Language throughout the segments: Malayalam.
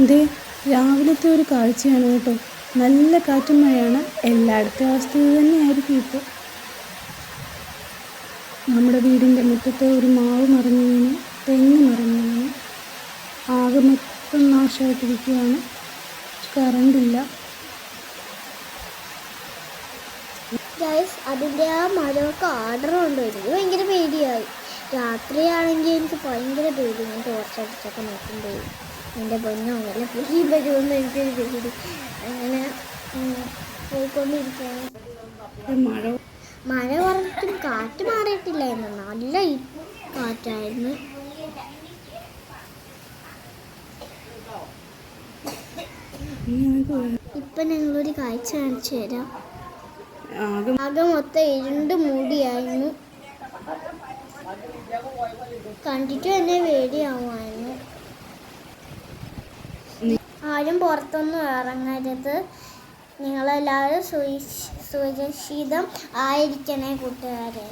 ഇതേ രാവിലത്തെ ഒരു കാഴ്ചയാണ് കേട്ടോ. നല്ല കാറ്റും മഴയാണ്. എല്ലായിടത്തെ അവസ്ഥ ഇത് തന്നെയായിരിക്കും ഇപ്പോൾ. നമ്മുടെ വീടിന്റെ മുറ്റത്തെ ഒരു മാവ് മറിഞ്ഞു വീണു തെങ്ങ് മറിഞ്ഞു വീണു ആകെ മൊത്തം നാശമായിട്ടിരിക്കുകയാണ്. കറണ്ടില്ല. അതിന്റെ ആ മരമൊക്കെ ഓർഡർ കൊണ്ടുവരുന്നത് ഭയങ്കര പേടിയായി. രാത്രിയാണെങ്കിൽ എനിക്ക് ഭയങ്കര പേടി. ഞാൻ ടോർച്ചടിച്ചൊക്കെ നോക്കുമ്പോൾ എന്റെ പൊന്നോ വല്ല പുലി വരുമെന്ന് എനിക്കൊരു പേടി. അങ്ങനെ പോയിക്കൊണ്ടിരിക്കുകയാണ്. മഴ മഴ പറഞ്ഞിട്ടും കാറ്റ് മാറിയിട്ടില്ലായിരുന്നു നല്ല കാറ്റായിരുന്നു. ഇപ്പൊ ഞങ്ങളൊരു കാഴ്ച കാണിച്ചു തരാം. ആകെ മൊത്തം ഇരുണ്ട് മൂടിയായിരുന്നു. കണ്ടിട്ട് തന്നെ പേടിയാവുമായിരുന്നു. ആരും പുറത്തൊന്നും ഇറങ്ങരുത്. നിങ്ങളെല്ലാവരും സുരക്ഷ- സുരക്ഷിതം ആയിരിക്കണേ കൂട്ടുകാരെ.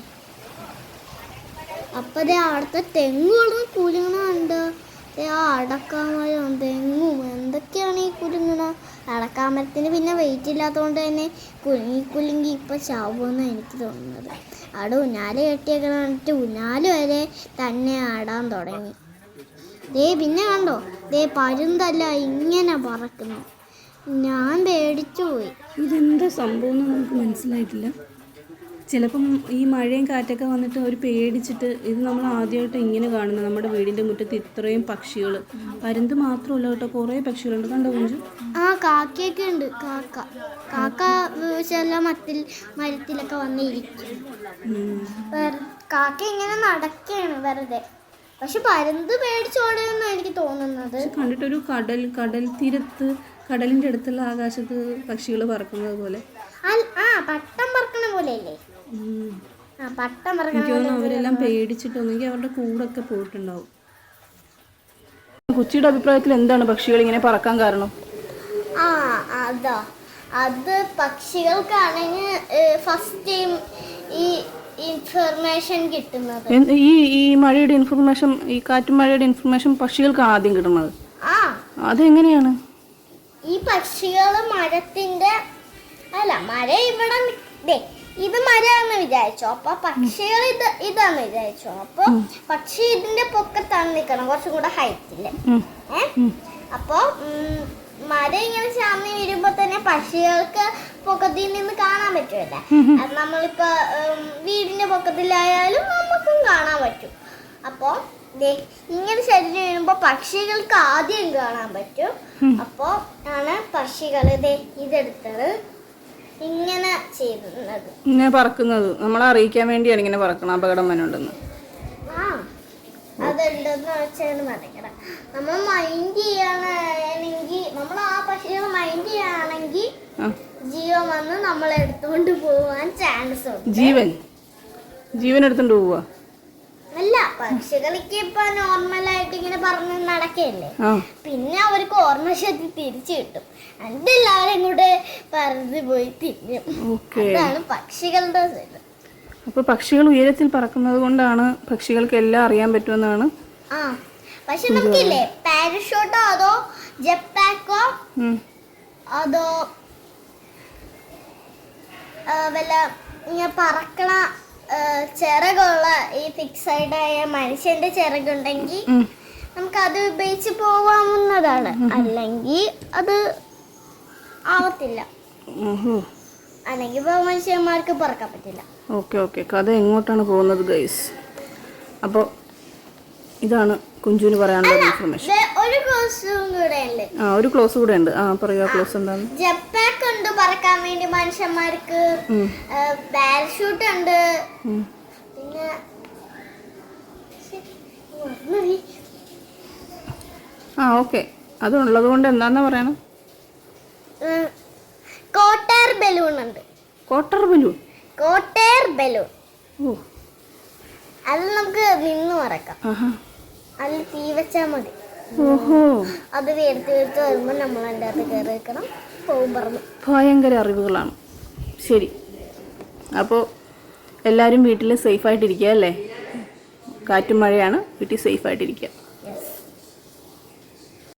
അപ്പൊ അവിടുത്തെ തെങ്ങുകളും കുലുങ്ങണുണ്ട് ആ അടക്കാമരം തെങ്ങും. എന്തൊക്കെയാണ് ഈ കുലുങ്ങണ അടക്കാമരത്തിന് പിന്നെ വെയിറ്റ് ഇല്ലാത്തതുകൊണ്ട് തന്നെ കുലുങ്ങി കുലുങ്ങി ഇപ്പൊ ചാവുമെന്ന് എനിക്ക് തോന്നുന്നത്. അവിടെ ഉന്നാൽ കെട്ടിയൊക്കെ കണ്ടിട്ട് ഉന്നാൽ വരെ തന്നെ ആടാൻ തുടങ്ങി. ദേ പിന്നെ കണ്ടോ? ദേ പരുന്തല്ല ഇങ്ങനെ പറക്കുന്നു. ഞാൻ പേടിച്ചു പോയി. ഇതെന്താ സംഭവം മനസ്സിലായിട്ടില്ല. ചിലപ്പം ഈ മഴയും കാറ്റൊക്കെ വന്നിട്ട് അവർ പേടിച്ചിട്ട് ഇത് നമ്മൾ ആദ്യമായിട്ട് ഇങ്ങനെ കാണുന്നത്. നമ്മുടെ വീടിന്റെ മുറ്റത്ത് ഇത്രയും പക്ഷികൾ. പരുന്ത് മാത്രമല്ല കേട്ടോ കുറേ പക്ഷികളുണ്ട്. കണ്ടോ കുഞ്ചു? ആ കാക്കയൊക്കെ ഉണ്ട്. കാക്ക. കാക്ക ചില മത്തിൽ മരത്തിലൊക്കെ വന്നിരിക്കും. കാക്ക ഇങ്ങനെ നടക്കുകയാണ് വെറുതെ. പക്ഷെ പരുന്ത് പേടിച്ചോടുന്ന എനിക്ക് തോന്നുന്നത്. കണ്ടിട്ടൊരു കടൽ കടൽ തീരത്ത് കടലിന്റെ അടുത്തുള്ള ആകാശത്ത് പക്ഷികൾ പറക്കുന്നത് പോലെ. ആ പട്ടം പറക്കണ പോലെയല്ലേ? എനിക്ക് തോന്നുന്നു അവരെല്ലാം പേടിച്ചിട്ടൊന്നെങ്കിൽ അവരുടെ കൂടൊക്കെ പോയിട്ടുണ്ടാവും. കൊച്ചിയുടെ അഭിപ്രായത്തിൽ എന്താണ് പക്ഷികൾ ഇങ്ങനെ പറക്കാൻ കാരണം? ആ അതാ. അത് പക്ഷികൾക്കാണെങ്കിൽ ഫസ്റ്റ് ടൈം ഈ ഇൻഫർമേഷൻ കിട്ടുന്നത്. ഈ ഈ മഴയുടെ ഇൻഫർമേഷൻ ഈ കാറ്റും മഴയുടെ ഇൻഫർമേഷൻ പക്ഷികൾക്കാണ് ആദ്യം കിട്ടുന്നത്. അതെങ്ങനെയാണ്? ഈ പക്ഷികൾ മരത്തിന്റെ അല്ല മര ഇവിടെ ഇത് മരമാണെന്ന് വിചാരിച്ചോ. അപ്പൊ പക്ഷികൾ ഇത് ഇതാന്ന് വിചാരിച്ചോ. അപ്പൊ പക്ഷി ഇതിന്റെ പൊക്കത്താണ് നിക്കണം കുറച്ചും കൂടെ ഹൈറ്റിൽ ഏഹ് അപ്പൊ മരം ഇങ്ങനെ ചാന്നി വരുമ്പോ തന്നെ പക്ഷികൾക്ക് പൊക്കത്തിൽ നിന്ന് കാണാൻ പറ്റുമല്ലേ അത് നമ്മളിപ്പോ വീടിന്റെ പൊക്കത്തിലായാലും നമുക്കും കാണാൻ പറ്റും. അപ്പൊ ഇങ്ങനെ ശരീരം വരുമ്പോ പക്ഷികൾക്ക് ആദ്യം കാണാൻ പറ്റും. അപ്പോ ആണ് പക്ഷികൾ ഇതെടുത്തത്. ഇങ്ങനെ ചെയ്യുന്നത്. ഇങ്ങനെ പറക്കുന്നത്. നമ്മളെ അറിയിക്കാൻ വേണ്ടിയാണ് ഇങ്ങനെ പറക്കണം അപകടം വന്നുണ്ടെന്ന് അതുണ്ടെന്ന് പറയണം നമ്മൾ മൈൻഡ് ചെയ്യണമെങ്കിൽ നമ്മൾ ആ പക്ഷികൾ മൈൻഡ് ജീവൻ വന്ന് നമ്മളെ എടുത്തുകൊണ്ട് പോവാൻ ചാൻസ് ഉണ്ട്. ജീവൻ. ജീവൻ എടുത്തോണ്ട് പോവുക. അല്ല പക്ഷികൾക്ക് ഇപ്പൊ നോർമലായിട്ട് ഇങ്ങനെ പറഞ്ഞ് നടക്കല്ലേ പിന്നെ അവർക്ക് ഓർമ്മശക്തി തിരിച്ചു കിട്ടും. അതെല്ലാവരും കൂടെ പറന്ന് പോയി തിന്നും. അതാണ് പക്ഷികളുടെ അപ്പൊ പക്ഷികൾ ഉയരത്തിൽ പറക്കുന്നത് കൊണ്ടാണ് പക്ഷികൾക്ക് എല്ലാം അറിയാൻ പറ്റുമെന്നാണ് ആ. പക്ഷെ നമുക്കില്ലേ പാരഷൂട്ടോ അതോ ജെറ്റ് പാക്കോ ഉം. അതോ വല്ല ഇങ്ങനെ പറക്കണ ചിറകുള്ള ഈ ഫിക്സൈഡ് ആയ മനുഷ്യന്റെ ചിറകുണ്ടെങ്കിൽ നമുക്ക് അത് ഉപയോഗിച്ച് പോവാവുന്നതാണ് അല്ലെങ്കിൽ അത് ആവത്തില്ല. അല്ലെങ്കിൽ മനുഷ്യന്മാർക്ക് പറക്കാൻ പറ്റില്ല. Okay okay. കഥ എങ്ങോട്ടാണ് പോകുന്നത് ഗൈസ് അപ്പോൾ ഇതാണ് കുഞ്ചുവിന് പറയാനുള്ള ഇൻഫർമേഷൻ ഒരു ക്ലോസ് കൂടെ ഉണ്ട്. ആ ഒരു ക്ലോസ് കൂടെ ഉണ്ട്. ആ പറയുക ക്ലോസ് എന്താണ്? ജപ്പാൻ കൊണ്ട് പറക്കാൻ വേണ്ടി മനുഷ്യന്മാർക്ക്. പാരഷൂട്ട് ഉണ്ട്. പിന്നെ. ആ ഓക്കെ. അതുള്ളത് കൊണ്ട് എന്താന്നാ പറയണം? ഉം, കോട്ടയർ ബലൂൺ ഉണ്ട്. Hot air balloon? Hot air balloon. ഓ. അത് നമുക്ക് നിന്ന് മറക്കാം. ആഹാ. അതിൽ തീ വെച്ചാൽ മതി. ഓഹോ. അത് വേർത്ത് വേർത്ത് വരുമ്പോൾ നമ്മൾ അതിന്റെ അകത്ത് കയറി വെക്കണം. പോകും പറഞ്ഞു ഭയങ്കര അറിവുകളാണ്. ശരി. അപ്പോൾ എല്ലാവരും വീട്ടിൽ സേഫായിട്ടിരിക്കുക അല്ലേ? കാറ്റും മഴയാണ് വീട്ടിൽ സേഫായിട്ടിരിക്കുക.